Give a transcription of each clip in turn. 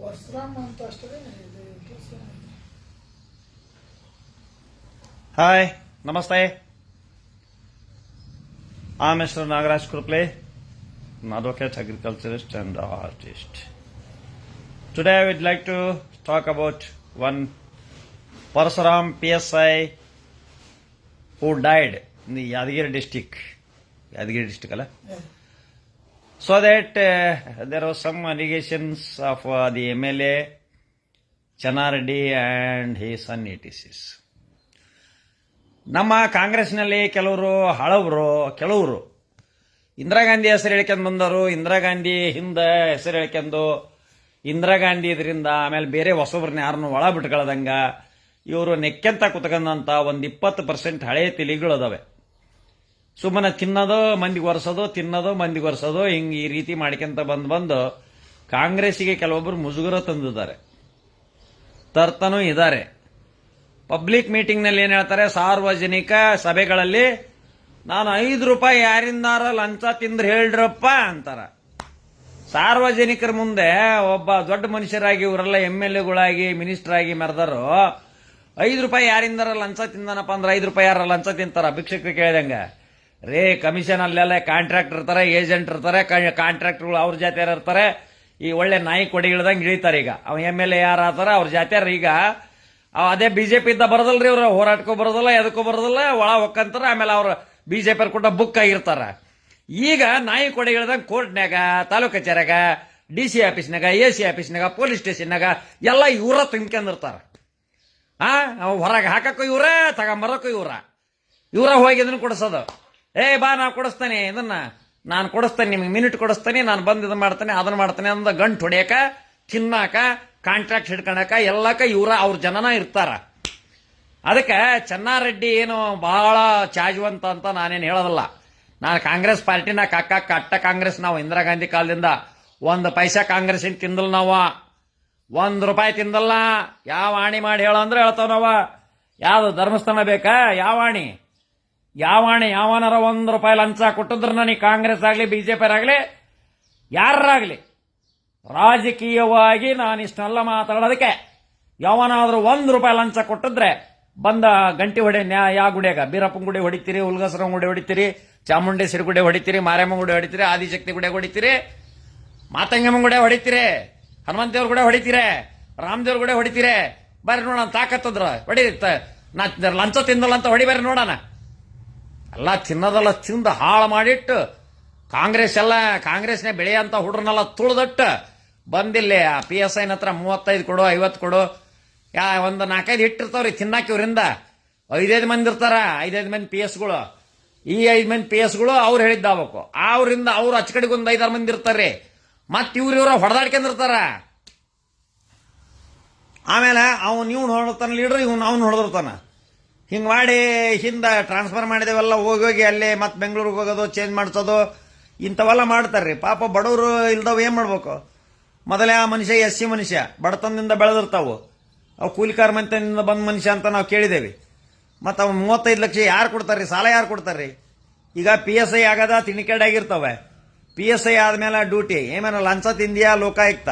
ಪರಶುರಾಮ್ ಅಂತ ಅಷ್ಟೇ ಇದು ಕೆಲಸ Hi, Namaste. I'm Mr. Nagaraj Kurple, an advocate, agriculturist, and artist. Today I would like to talk about one Parasuram PSI who died in the Yadgiri district. Yadgiri district, Allah. So that uh, there was some allegations of uh, the MLA Channareddy and his son ETCs. ನಮ್ಮ ಕಾಂಗ್ರೆಸ್ನಲ್ಲಿ ಕೆಲವರು ಹಳವರು ಕೆಲವರು ಇಂದಿರಾ ಗಾಂಧಿ ಹೆಸರು ಹೇಳ್ಕೊಂಡು ಬಂದರು ಇಂದಿರಾ ಗಾಂಧಿ ಹಿಂದೆ ಹೆಸರು ಹೇಳ್ಕೊಂಡು ಇಂದಿರಾ ಗಾಂಧಿ ಇದರಿಂದ ಆಮೇಲೆ ಬೇರೆ ಹೊಸಬ್ರನ್ನ ಯಾರನ್ನು ಒಳ ಬಿಟ್ಕೊಳ್ಳದಂಗ ಇವರು ನೆಕ್ಕೆಂತ ಕುತ್ಕೊಂಡಂಥ ಒಂದು ಇಪ್ಪತ್ತು ಪರ್ಸೆಂಟ್ ಹಳೆಯ ತಿಳಿಗಳು ಅದಾವೆ ಸುಮ್ಮನೆ ತಿನ್ನೋದೋ ಮಂದಿಗೆ ಒರೆಸೋದು, ತಿನ್ನೋದೋ ಮಂದಿಗೆ ಒರೆಸೋದು, ಹಿಂಗೆ ಈ ರೀತಿ ಮಾಡ್ಕೊಂತ ಬಂದು ಬಂದು ಕಾಂಗ್ರೆಸ್ಸಿಗೆ ಕೆಲವೊಬ್ಬರು ಮುಜುಗರ ತಂದಿದ್ದಾರೆ. ತರ್ತನೂ ಇದ್ದಾರೆ ಪಬ್ಲಿಕ್ ಮೀಟಿಂಗ್ನಲ್ಲಿ ಏನು ಹೇಳ್ತಾರೆ, ಸಾರ್ವಜನಿಕ ಸಭೆಗಳಲ್ಲಿ ನಾನು ಐದು ರೂಪಾಯಿ ಯಾರಿಂದಾರ ಲಂಚ ತಿಂದ್ರೆ ಹೇಳ್ರಪ್ಪ ಅಂತಾರೆ. ಸಾರ್ವಜನಿಕರ ಮುಂದೆ ಒಬ್ಬ ದೊಡ್ಡ ಮನುಷ್ಯರಾಗಿ, ಇವರೆಲ್ಲ ಎಂ ಎಲ್ ಎಗಳಾಗಿ ಮಿನಿಸ್ಟರ್ ಆಗಿ ಮೆರೆದರು, ಐದು ರೂಪಾಯಿ ಯಾರಿಂದಾರ ಲಂಚ ತಿಂದನಪ್ಪ ಅಂದ್ರೆ ಐದು ರೂಪಾಯಿ ಯಾರ ಲಂಚ ತಿಂತಾರ? ಭಿಕ್ಷಕರು ಕೇಳಿದಂಗ. ರೇ ಕಮಿಷನ್ ಅಲ್ಲೆಲ್ಲ ಕಾಂಟ್ರಾಕ್ಟ್ ಇರ್ತಾರೆ ಏಜೆಂಟ್ ಇರ್ತಾರೆ ಕಾಂಟ್ರಾಕ್ಟ್ಗಳು ಅವ್ರ ಜಾತಿ ಇರ್ತಾರೆ. ಈ ಒಳ್ಳೆ ನಾಯಿ ಕೊಡಿ ಇಳ್ದಂಗೆ ಇಳಿತಾರೆ ಈಗ. ಅವ ಎಂ ಎಲ್ ಎ ಯಾರು ಆತಾರ ಅವ್ರ ಜಾತಿಯರು ಈಗ. ಅದೇ ಬಿಜೆಪಿ ಇದ್ದ ಬರೋದಲ್ರಿ ಇವ್ರು. ಹೋರಾಟಕ್ಕೂ ಬರೋದಿಲ್ಲ, ಎದಕ್ಕೂ ಬರೋದಿಲ್ಲ, ಒಳ ಹೊಕ್ಕಂತಾರೆ ಆಮೇಲೆ ಅವ್ರ ಬಿಜೆಪಿ ಕೊಟ್ಟ ಬುಕ್ ಆಗಿರ್ತಾರ. ಈಗ ನಾಯಿ ಕೊಡಿ ಇಳ್ದಂಗೆ ಕೋರ್ಟ್ನ್ಯಾಗ ತಾಲೂಕು ಕಚೇರಿಯಾಗ ಡಿ ಸಿ ಆಫೀಸ್ನಾಗ ಎ ಸಿ ಆಫೀಸ್ನಾಗ ಪೊಲೀಸ್ ಸ್ಟೇಷನ್ನಾಗ ಎಲ್ಲ ಇವರ ತುಂಬ್ಕೊಂಡಿರ್ತಾರ. ಆ ಹೊರಗೆ ಹಾಕಕ್ಕೂ ಇವರ, ತಗೊಂಬರಕ್ಕೂ ಇವರ. ಇವರ ಹೋಗಿ ಇದನ್ನ ಕೊಡಿಸೋದು. ಏ, ಬಾ ನಾ ಕೊಡಿಸ್ತಾನೆ, ಇದನ್ನ. ನಾನು ಕೊಡಿಸ್ತೇನೆ, ನಿಮ್ಗೆ ಮಿನಿಟ್ ಕೊಡಿಸ್ತೇನೆ, ನಾನು ಬಂದು ಇದನ್ನ ಮಾಡ್ತೇನೆ ಅದನ್ನ ಮಾಡ್ತೇನೆ ಅಂದ ಗಂಟು ಹೊಡಿಯಕ, ತಿನ್ನಾಕ ಕಾಂಟ್ರಾಕ್ಟ್ ಹಿಡ್ಕೊಳಕ ಎಲ್ಲಕ್ಕ ಇವರ, ಅವ್ರ ಜನನ ಇರ್ತಾರ. ಅದಕ್ಕೆ ಚೆನ್ನಾರೆಡ್ಡಿ ಏನು ಬಹಳ ಚಾಜುವಂತ ಅಂತ ನಾನೇನು ಹೇಳೋದಿಲ್ಲ. ನಾನು ಕಾಂಗ್ರೆಸ್ ಪಾರ್ಟಿನ ಕಕ್ಕ ಕಟ್ಟ ಕಾಂಗ್ರೆಸ್ ನಾವು ಇಂದಿರಾ ಗಾಂಧಿ ಕಾಲದಿಂದ. ಒಂದು ಪೈಸಾ ಕಾಂಗ್ರೆಸ್ ತಿಂದಲ್ ನಾವು. ಒಂದು ರೂಪಾಯಿ ತಿಂದಲ್ಲ. ಯಾವ ಆಣಿ ಮಾಡಿ ಹೇಳೋ ಅಂದ್ರೆ ಹೇಳ್ತಾವ ನಾವ. ಯಾವ್ದು ಧರ್ಮಸ್ಥಾನ ಬೇಕಾ? ಯಾವ ಆಣಿ? ಯಾವ ಯಾವನರ ಒಂದು ರೂಪಾಯಿ ಲಂಚ ಕೊಟ್ಟಿದ್ರು ನನಗೆ ಕಾಂಗ್ರೆಸ್ ಆಗಲಿ, ಬಿಜೆಪಿ ಆಗಲಿ ಯಾರಾಗಲಿ ರಾಜಕೀಯವಾಗಿ ನಾನು ಇಷ್ಟೆಲ್ಲ ಮಾತಾಡೋದಕ್ಕೆ ಯಾವನಾದರೂ ಒಂದು ರೂಪಾಯಿ ಲಂಚ ಕೊಟ್ಟಿದ್ರೆ ಬಂದ ಗಂಟಿ ಹೊಡೆ ನ್ಯಾ ಯಾವ ಗುಡಿಯಾಗ, ಬೀರಪ್ಪನ ಗುಡಿ ಹೊಡಿತೀರಿ ಉಲ್ಗಸರ ಗುಡಿ ಹೊಡಿತೀರಿ ಚಾಮುಂಡೇಶ್ವರಿ ಗುಡಿ ಹೊಡಿತೀರಿ ಮಾರಮ್ಮ ಗುಡಿ ಹೊಡಿತೀರಿ, ಆದಿಶಕ್ತಿ ಗುಡಿ ಹೊಡಿತೀರಿ ಮಾತಂಗಮ್ಮ ಗುಡಿ ಹೊಡಿತೀರಿ ಹನುಮಂತೇವ್ರ ಗುಡಿ ಹೊಡಿತೀರಿ, ರಾಮದೇವ್ರ ಗುಡಿ ಹೊಡಿತೀರಿ, ಬರ್ರಿ ನೋಡೋಣ ತಾಕತ್ತದ್ರ ಹೊಡಿ ನಾ ಲಂಚ ತಿಂದಲ್ಲ ಅಂತ ಹೊಡಿ ಬರ್ರಿ ನೋಡೋಣ. ಎಲ್ಲ ತಿನ್ನೋದೆಲ್ಲ ತಿಂದು ಹಾಳು ಮಾಡಿಟ್ಟು ಕಾಂಗ್ರೆಸ್ ಎಲ್ಲ ಕಾಂಗ್ರೆಸ್ನೇ ಬೆಳೆಯಂತ ಹುಡ್ರನ್ನೆಲ್ಲ ತುಳಿದಟ್ಟು ಬಂದಿಲ್ಲ ಪಿ ಎಸ್ ಐನ ಹತ್ರ ಮೂವತ್ತೈದು ಕೊಡು, ಐವತ್ತು ಕೊಡು. ಯಾ, ಒಂದು ನಾಲ್ಕೈದು ಇಟ್ಟಿರ್ತಾವ್ರಿ ತಿನ್ನಾಕ ಇವರಿಂದ. ಐದೈದು ಮಂದಿ ಇರ್ತಾರ, ಐದೈದು ಮಂದಿ ಪಿ ಎಸ್ಗಳು ಈ ಐದು ಮಂದಿ ಪಿ ಎಸ್ಗಳು ಅವ್ರು ಹೇಳಿದ್ದಾಗಬೇಕು ಅವರಿಂದ ಅವ್ರು ಅಚ್ಚ ಕಡೆಗೆ ಒಂದು ಐದಾರು ಮಂದಿ ಇರ್ತಾರೆ. ಮತ್ತೆ ಇವ್ರು ಇವ್ರ ಹೊಡೆದಾಡ್ಕೊಂಡಿರ್ತಾರ ಆಮೇಲೆ ಅವ್ನು ಇವ್ನು ಹೊಡ್ತಾನ ಲೀಡ್ರ್ ಇವ್ನು ಅವ್ನು ಹೊಡೆದಿರ್ತಾನ ಹಿಂಗೆ ಮಾಡಿ ಹಿಂದೆ ಟ್ರಾನ್ಸ್ಫರ್ ಮಾಡಿದೇವೆಲ್ಲ ಹೋಗಿ ಹೋಗಿ ಅಲ್ಲೇ ಮತ್ತೆ ಬೆಂಗಳೂರಿಗೆ ಹೋಗೋದು ಚೇಂಜ್ ಮಾಡಿಸೋದು, ಇಂಥವೆಲ್ಲ ಮಾಡ್ತಾರ್ರಿ. ಪಾಪ ಬಡವರು ಇಲ್ದವು ಏನು ಮಾಡ್ಬೇಕು? ಮೊದಲೇ ಆ ಮನುಷ್ಯ ಎಸ್ ಸಿ ಮನುಷ್ಯ, ಬಡತನದಿಂದ ಬೆಳೆದಿರ್ತಾವು. ಅವು ಕೂಲಿಕಾರ ಮಂತ್ಯದಿಂದ ಬಂದ ಮನುಷ್ಯ ಅಂತ ನಾವು ಕೇಳಿದೇವಿ. ಮತ್ತು ಅವ್ನು ಮೂವತ್ತೈದು ಲಕ್ಷ ಯಾರು ಕೊಡ್ತಾರ್ರಿ? ಸಾಲ ಯಾರು ಕೊಡ್ತಾರ್ರಿ? ಈಗ ಪಿ ಎಸ್ ಐ ಆಗದ ತಿಣಿಕೆಡಾಗಿರ್ತವೆ ಪಿ ಎಸ್ ಐ ಆದಮೇಲೆ ಡ್ಯೂಟಿ ಏಮೇನೋ ಲಂಚ ತಿಂದಿಯಾ ಲೋಕಾಯುಕ್ತ?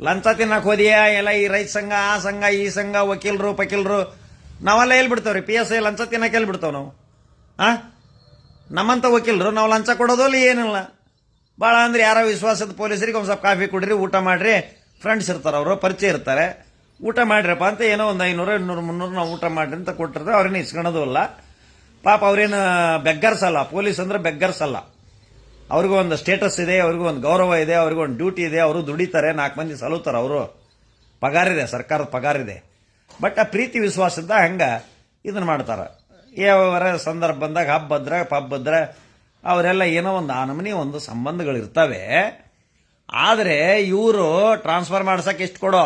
ಲಂಚ ತಿನ್ನಕ್ ಹೋದಿಯಾ? ಎಲ್ಲ ಈ ರೈತ ಸಂಘ, ಆ ಸಂಘ, ಈ ಸಂಘ, ವಕೀಲರು, ಪಕೀಲರು. ನಾವೆಲ್ಲ ಬಿಡ್ತಾವ್ರಿ ಪಿ ಎಸ್ ಐ ಲಂಚ ತಿನ್ನಕ್ಕೆ ಎಲ್ಲಿ ಬಿಡ್ತಾವ ನಾವು. ಹಾಂ ನಮ್ಮಂತ ವಕೀಲರು ನಾವು ಲಂಚ ಕೊಡೋದು ಅಲ್ಲಿ ಏನಿಲ್ಲ. ಭಾಳ ಅಂದ್ರೆ ಯಾರೋ ವಿಶ್ವಾಸದ ಪೊಲೀಸರಿಗೆ ಒಂದು ಸ್ವಲ್ಪ ಕಾಫಿ ಕುಡ್ರಿ, ಊಟ ಮಾಡಿರಿ. ಫ್ರೆಂಡ್ಸ್ ಇರ್ತಾರೆ ಅವರು, ಪರಿಚಯ ಇರ್ತಾರೆ. ಊಟ ಮಾಡ್ರಪ್ಪ ಅಂತ ಏನೋ ಒಂದು ಐನೂರು, ಇನ್ನೂರು, ಮುನ್ನೂರು ನಾವು ಊಟ ಮಾಡಿರಿ ಅಂತ ಕೊಟ್ಟಿರ್ತಾರೆ ಅವ್ರೇನು ಇಸ್ಕೊಳೋದು ಅಲ್ಲ ಪಾಪ ಅವ್ರೇನು ಅಲ್ಲ ಪೊಲೀಸ್ ಅಂದ್ರೆ ಅಲ್ಲ ಅವ್ರಿಗೂ ಒಂದು ಸ್ಟೇಟಸ್ ಇದೆ, ಅವ್ರಿಗೂ ಒಂದು ಗೌರವ ಇದೆ, ಅವ್ರಿಗೂ ಒಂದು ಡ್ಯೂಟಿ ಇದೆ. ಅವರು ದುಡಿತಾರೆ, ನಾಲ್ಕು ಮಂದಿ ಸಲುತ್ತಾರೆ ಅವರು. ಪಗಾರಿದೆ, ಸರ್ಕಾರದ ಪಗಾರಿದೆ. ಬಟ್ ಆ ಪ್ರೀತಿ ವಿಶ್ವಾಸದ ಹಂಗ ಇದನ್ನ ಮಾಡ್ತಾರೆ. ಯಾವ್ಯಾವ ಸಂದರ್ಭ ಬಂದಾಗ ಪಬ್ ಬದ್ರ ಅವರೆಲ್ಲ ಏನೋ ಒಂದು ಆ ನಮೂನಿ ಒಂದು ಸಂಬಂಧಗಳಿರ್ತವೆ. ಆದರೆ ಇವರು ಟ್ರಾನ್ಸ್ಫರ್ ಮಾಡ್ಸಕ್ಕೆ ಎಷ್ಟು ಕೊಡೋ?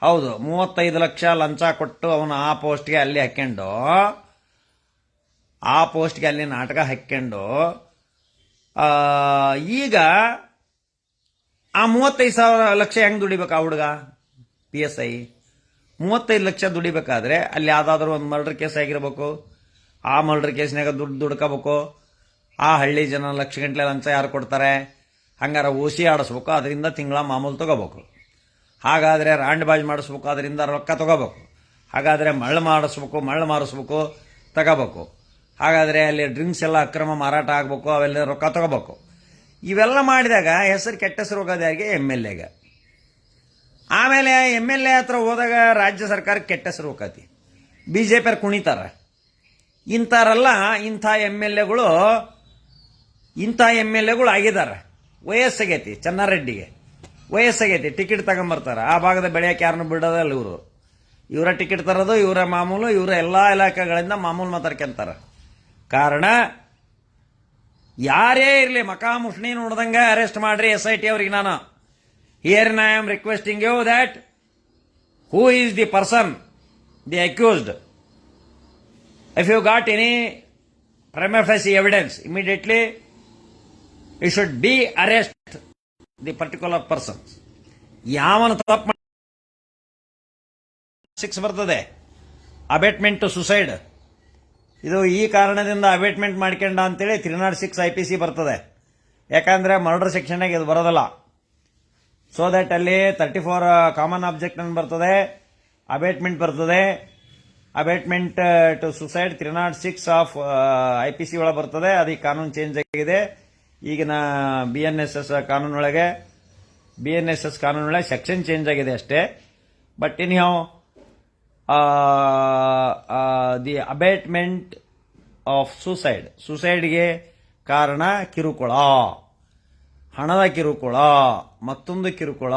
ಹೌದು, ಮೂವತ್ತೈದು ಲಕ್ಷ ಲಂಚ ಕೊಟ್ಟು ಅವನು ಆ ಪೋಸ್ಟ್ಗೆ ಅಲ್ಲಿ ಹಾಕ್ಕೊಂಡು ಆ ಪೋಸ್ಟ್ಗೆ ಅಲ್ಲಿ ನಾಟಕ ಹಾಕ್ಕೊಂಡು ಈಗ ಆ ಮೂವತ್ತೈದು ಸಾವಿರ ಲಕ್ಷ ಹೆಂಗ್ ದುಡಿಬೇಕು ಆ ಹುಡುಗ? ಪಿ ಎಸ್ ಐ ಮೂವತ್ತೈದು ಲಕ್ಷ ದುಡಿಬೇಕಾದ್ರೆ ಅಲ್ಲಿ ಯಾವುದಾದ್ರೂ ಒಂದು ಮರ್ಡರ್ ಕೇಸ್ ಆಗಿರ್ಬೇಕು, ಆ ಮರ್ಡರ್ ಕೇಸ್ನಾಗ ದುಡ್ಡು ದುಡ್ಕೋಬೇಕು, ಆ ಹಳ್ಳಿ ಜನ ಲಕ್ಷ ಗಂಟ್ಲೆ ಲಂಚ ಯಾರು ಕೊಡ್ತಾರೆ, ಹಂಗಾರೆ ಓಸಿ ಆಡಿಸ್ಬೇಕು, ಅದರಿಂದ ತಿಂಗಳ ಮಾಮೂಲು ತೊಗೋಬೇಕು. ಹಾಗಾದರೆ ರಾಂಡ್ ಬಾಜ್ ಮಾಡಿಸ್ಬೇಕು, ಅದರಿಂದ ರೊಕ್ಕ ತಗೋಬೇಕು. ಹಾಗಾದರೆ ಮಳ್ಳು ಮಾಡಿಸ್ಬೇಕು, ಮಳ್ಳು ಮಾರಿಸ್ಬೇಕು, ತಗೋಬೇಕು. ಹಾಗಾದರೆ ಅಲ್ಲಿ ಡ್ರಿಂಕ್ಸ್ ಎಲ್ಲ ಅಕ್ರಮ ಮಾರಾಟ ಆಗಬೇಕು, ಅವೆಲ್ಲ ರೊಕ್ಕ ತಗೋಬೇಕು. ಇವೆಲ್ಲ ಮಾಡಿದಾಗ ಹೆಸರು ಕೆಟ್ಟ ಹೆಸರು ಹೋಗೋದು ಯಾರಿಗೆ? ಎಂ ಎಲ್ ಎಗೆ. ಆಮೇಲೆ ಎಂ ಎಲ್ ಎ ಹತ್ರ ಹೋದಾಗ ರಾಜ್ಯ ಸರ್ಕಾರ ಕೆಟ್ಟ ಹೆಸರು ಹೋಗತಿ ಬಿ ಜೆ ಪಿಯವ್ರು ಕುಣಿತಾರ. ಇಂಥವರೆಲ್ಲ ಇಂಥ ಎಂ ಎಲ್ ಎಗಳು, ಇಂಥ ಎಂ ಎಲ್ ಎಗಳು ಆಗಿದ್ದಾರೆ ವಯಸ್ಸಾಗೈತಿ ಚನ್ನಾರೆಡ್ಡಿಗೆ. ವಯಸ್ಸಾಗೈತಿ, ಟಿಕೆಟ್ ತಗೊಂಬರ್ತಾರೆ. ಆ ಭಾಗದ ಬೆಳೆಯಕ್ಕೆ ಯಾರನ್ನು ಬಿಡೋದಲ್ಲ ಇವರು. ಇವರ ಟಿಕೆಟ್ ತರೋದು, ಇವರ ಮಾಮೂಲು, ಇವರ ಎಲ್ಲ ಇಲಾಖೆಗಳಿಂದ ಮಾಮೂಲು ಮಾತಾಡ್ಕೊಂತಾರೆ. ಕಾರಣ, ಯಾರೇ ಇರಲಿ, ಮಕಾ ಮುಷ್ಣಿ ನೋಡ್ದಂಗೆ ಅರೆಸ್ಟ್ ಮಾಡ್ರಿ ಎಸ್ ಐ ಟಿ ಅವ್ರಿಗೆ ನಾನು. Here I am requesting you that who is the person the accused if you got any prima facie evidence immediately you should be arrest the particular person ಯಾವನು ತಪ್ಪು six ಬರ್ತದೆ. Abetment to suicide ಇದು ಈ ಕಾರಣದಿಂದ abetment ಮಾಡ್ಕೊಂಡ ಅಂತೇಳಿ three not six I P C ಬರ್ತದೆ. ಯಾಕಂದರೆ ಮರ್ಡರ್ ಸೆಕ್ಷನ್ನಾಗೆ ಇದು ಬರೋದಲ್ಲ. ಸೊ ದಟ್ ಅಲ್ಲಿ ತರ್ಟಿ ಫೋರ್ ಕಾಮನ್ ಆಬ್ಜೆಕ್ಟ್ ಅಂತ ಬರ್ತದೆ. ಅಬೇಟ್ಮೆಂಟ್ ಬರ್ತದೆ. Abetment to suicide three not six of I P C ಒಳಗೆ ಬರ್ತದೆ. ಅದಕ್ಕೆ ಕಾನೂನು ಚೇಂಜ್ ಆಗಿದೆ. ಈಗಿನ ಬಿ ಎನ್ ಎಸ್ ಎಸ್ ಕಾನೂನೊಳಗೆ ಬಿ ಎನ್ ಎಸ್ ಎಸ್ ಕಾನೂನೊಳಗೆ ಸೆಕ್ಷನ್ ಚೇಂಜ್ ಆಗಿದೆ ಅಷ್ಟೇ. ಬಟ್ ಇನ್ ಯಾವ ದಿ ಅಬೇಟ್ಮೆಂಟ್ ಆಫ್ ಸುಸೈಡ್ ಸುಸೈಡ್ಗೆ ಕಾರಣ ಕಿರುಕುಳ. ಹಣದ ಕಿರುಕುಳ, ಮತ್ತೊಂದು ಕಿರುಕುಳ.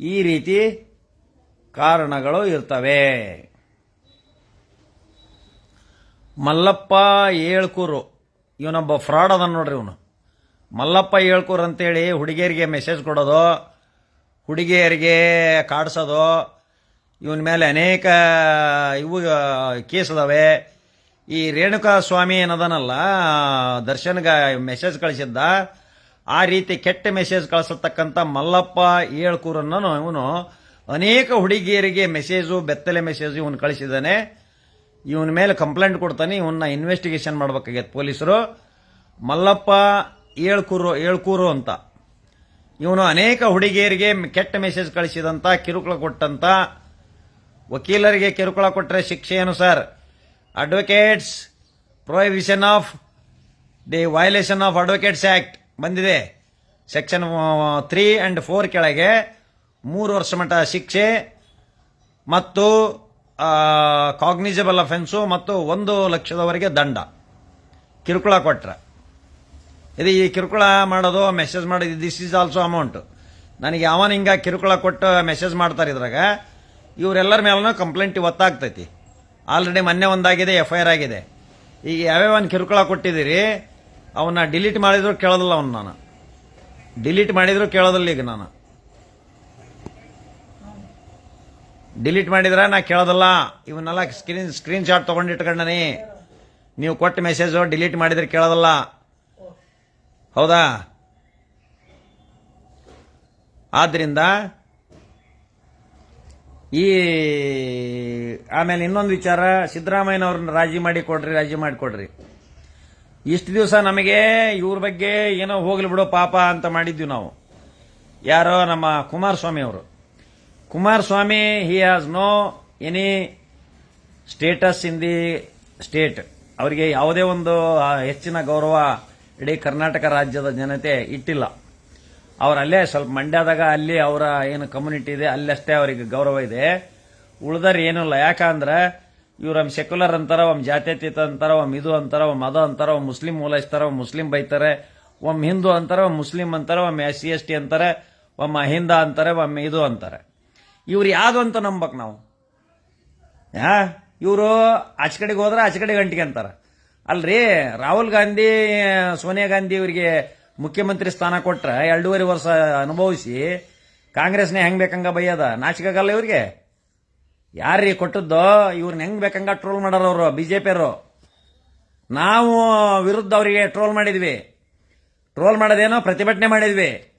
ಈ ರೀತಿ ಕಾರಣಗಳು ಇರ್ತವೆ. ಮಲ್ಲಪ್ಪ ಏಳ್ಕೂರು, ಇವನೊಬ್ಬ ಫ್ರಾಡ್ ಅದ ನೋಡ್ರಿ ಇವನು. ಮಲ್ಲಪ್ಪ ಏಳ್ಕೂರು ಅಂತೇಳಿ ಹುಡುಗಿಯರಿಗೆ ಮೆಸೇಜ್ ಕೊಡೋದು, ಹುಡುಗಿಯರಿಗೆ ಕಾಡಿಸೋದು, ಇವನ ಮೇಲೆ ಅನೇಕ ಇವು ಕೇಸ್ ಅದಾವೆ. ಈ ರೇಣುಕಾ ಸ್ವಾಮಿ ಏನದನಲ್ಲ, ದರ್ಶನ್ಗ ಮೆಸೇಜ್ ಕಳಿಸಿದ್ದ ಆ ರೀತಿ ಕೆಟ್ಟ ಮೆಸೇಜ್ ಕಳಿಸತಕ್ಕಂಥ ಮಲ್ಲಪ್ಪ ಏಳ್ಕೂರನ್ನು ಇವನು ಅನೇಕ ಹುಡುಗಿಯರಿಗೆ ಮೆಸೇಜು ಬೆತ್ತಲೆ ಮೆಸೇಜ್ ಇವನು ಕಳಿಸಿದ್ದಾನೆ. ಇವನ ಮೇಲೆ ಕಂಪ್ಲೇಂಟ್ ಕೊಡ್ತಾನೆ, ಇವನ್ನ ಇನ್ವೆಸ್ಟಿಗೇಷನ್ ಮಾಡ್ಬೇಕಾಗೈತೆ ಪೊಲೀಸರು. ಮಲ್ಲಪ್ಪ ಏಳ್ಕೂರು ಏಳ್ಕೂರು ಅಂತ. ಇವನು ಅನೇಕ ಹುಡುಗಿಯರಿಗೆ ಕೆಟ್ಟ ಮೆಸೇಜ್ ಕಳಿಸಿದಂತ, ಕಿರುಕುಳ ಕೊಟ್ಟಂತ. ವಕೀಲರಿಗೆ ಕಿರುಕುಳ ಕೊಟ್ಟರೆ ಶಿಕ್ಷೆ ಏನು sir? Advocates prohibition of the violation of advocates act ಬಂದಿದೆ. ಸೆಕ್ಷನ್ ತ್ರೀ ಆ್ಯಂಡ್ ಫೋರ್ ಕೆಳಗೆ ಮೂರು ವರ್ಷ ಮಟ್ಟ ಶಿಕ್ಷೆ ಮತ್ತು ಕಾಗ್ನಿಜಬಲ್ ಅಫೆನ್ಸು ಮತ್ತು ಒಂದು ಲಕ್ಷದವರೆಗೆ ದಂಡ. ಕಿರುಕುಳ ಕೊಟ್ರ. ಇದು ಈ ಕಿರುಕುಳ ಮಾಡೋದು ಮೆಸೇಜ್ ಮಾಡೋದು ದಿಸ್ ಈಸ್ ಆಲ್ಸೋ ಅಮೌಂಟ್ ನನಗೆ ಯಾವನ ಹಿಂಗೆ ಕಿರುಕುಳ ಕೊಟ್ಟು ಮೆಸೇಜ್ ಮಾಡ್ತಾರೆ ಇದ್ರಾಗ, ಇವರೆಲ್ಲರ ಮೇಲೂ ಕಂಪ್ಲೇಂಟ್ ಒತ್ತಾಗ್ತೈತಿ. ಆಲ್ರೆಡಿ ಮೊನ್ನೆ ಒಂದಾಗಿದೆ ಎಫ್ ಐ ಆರ್ ಆಗಿದೆ. ಈಗ ಯಾವ್ಯಾವ ಕಿರುಕುಳ ಕೊಟ್ಟಿದ್ದೀರಿ ಅವನ್ನ ಡಿಲೀಟ್ ಮಾಡಿದ್ರು ಕೇಳೋದಿಲ್ಲ ಅವನು ನಾನು. ಡಿಲೀಟ್ ಮಾಡಿದ್ರು ಕೇಳೋದಿಲ್ಲ ಈಗ ನಾನು. ಡಿಲೀಟ್ ಮಾಡಿದ್ರೆ ನಾ ಕೇಳೋದಲ್ಲ. ಇವನ್ನೆಲ್ಲ ಸ್ಕ್ರೀನ್ ಸ್ಕ್ರೀನ್ ಶಾಟ್ ತೊಗೊಂಡಿಟ್ಕೊಂಡನಿ. ನೀವು ಕೊಟ್ಟ ಮೆಸೇಜು ಡಿಲೀಟ್ ಮಾಡಿದ್ರೆ ಕೇಳೋದಲ್ಲ. ಹೌದಾ? ಆದ್ರಿಂದ ಈ, ಆಮೇಲೆ ಇನ್ನೊಂದು ವಿಚಾರ, ಸಿದ್ದರಾಮಯ್ಯನವ್ರನ್ನ ರಾಜಿ ಮಾಡಿ ಕೊಡ್ರಿ, ರಾಜಿ ಮಾಡಿ ಕೊಡ್ರಿ. ಇಷ್ಟು ದಿವಸ ನಮಗೆ ಇವ್ರ ಬಗ್ಗೆ ಏನೋ ಹೋಗ್ಲಿ ಬಿಡೋ ಪಾಪ ಅಂತ ಮಾಡಿದ್ವಿ ನಾವು. ಯಾರೋ ನಮ್ಮ ಕುಮಾರಸ್ವಾಮಿ ಅವರು. Kumaraswamy he has no any status in the state ಅವರಿಗೆ ಯಾವುದೇ ಒಂದು ಹೆಚ್ಚಿನ ಗೌರವ ಇಡೀ ಕರ್ನಾಟಕ ರಾಜ್ಯದ ಜನತೆ ಇಟ್ಟಿಲ್ಲ. ಅವರಲ್ಲೇ ಸ್ವಲ್ಪ ಮಂಡ್ಯದಾಗ ಅಲ್ಲಿ ಅವರ ಏನು ಕಮ್ಯುನಿಟಿ ಇದೆ, ಅಲ್ಲಷ್ಟೇ ಅವರಿಗೆ ಗೌರವ ಇದೆ. ಉಳಿದರೆ ಏನೂ ಇಲ್ಲ. ಯಾಕಂದ್ರೆ ಇವ್ರ ಒಮ್ಮೆ ಸೆಕ್ಯುಲರ್ ಅಂತಾರ ಒಮ್ಮೆ ಜಾತ್ಯತೀತ ಅಂತಾರ ಒಮ್ಮೆ ಇದು ಅಂತಾರ ಒಮ್ಮೆ ಮದ ಅಂತಾರ ಒಮ್ಮೆ ಮುಸ್ಲಿಂ ಮೂಲಸ್ತಾರ ಒಮ್ಮೆ ಮುಸ್ಲಿಂ ಬೈತಾರೆ ಒಮ್ಮೆ ಹಿಂದೂ ಅಂತಾರ ಒಮ್ಮೆ ಮುಸ್ಲಿಂ ಅಂತಾರೆ ಒಮ್ಮೆ ಎಸ್ ಸಿ, ಎಸ್ ಟಿ ಅಂತಾರೆ ಒಮ್ಮೆ ಅಹಿಂದ ಅಂತಾರೆ ಒಮ್ಮೆ ಇದು ಅಂತಾರೆ. ಇವ್ರು ಯಾವ್ದು ಅಂತ ನಂಬಕ್ ನಾವು? ಹಾ, ಇವರು ಆಚೆ ಕಡೆಗೆ ಹೋದ್ರೆ ಆಚೆ ಕಡೆ ಗಂಟಿಗೆ ಅಂತಾರ. ಅಲ್ರಿ, ರಾಹುಲ್ ಗಾಂಧಿ, ಸೋನಿಯಾ ಗಾಂಧಿ ಇವರಿಗೆ ಮುಖ್ಯಮಂತ್ರಿ ಸ್ಥಾನ ಕೊಟ್ರೆ ಎರಡೂವರೆ ವರ್ಷ ಅನುಭವಿಸಿ ಕಾಂಗ್ರೆಸ್ನೇ ಹೆಂಗ್ ಬೇಕಂಗ ಬೈಯದ? ನಾಚಿಕಾಗಲ್ಲ ಇವ್ರಿಗೆ? ಯಾರ್ರೀ ಕೊಟ್ಟದ್ದು? ಇವ್ರನ್ನ ಹೆಂಗ್ ಬೇಕಂಗ ಟ್ರೋಲ್ ಮಾಡಾರ ಅವರು ಪಿಯವರು ನಾವು ವಿರುದ್ಧ ಅವರಿಗೆ ಟ್ರೋಲ್ ಮಾಡಿದ್ವಿ. ಟ್ರೋಲ್ ಮಾಡೋದೇನೋ ಪ್ರತಿಭಟನೆ ಮಾಡಿದ್ವಿ.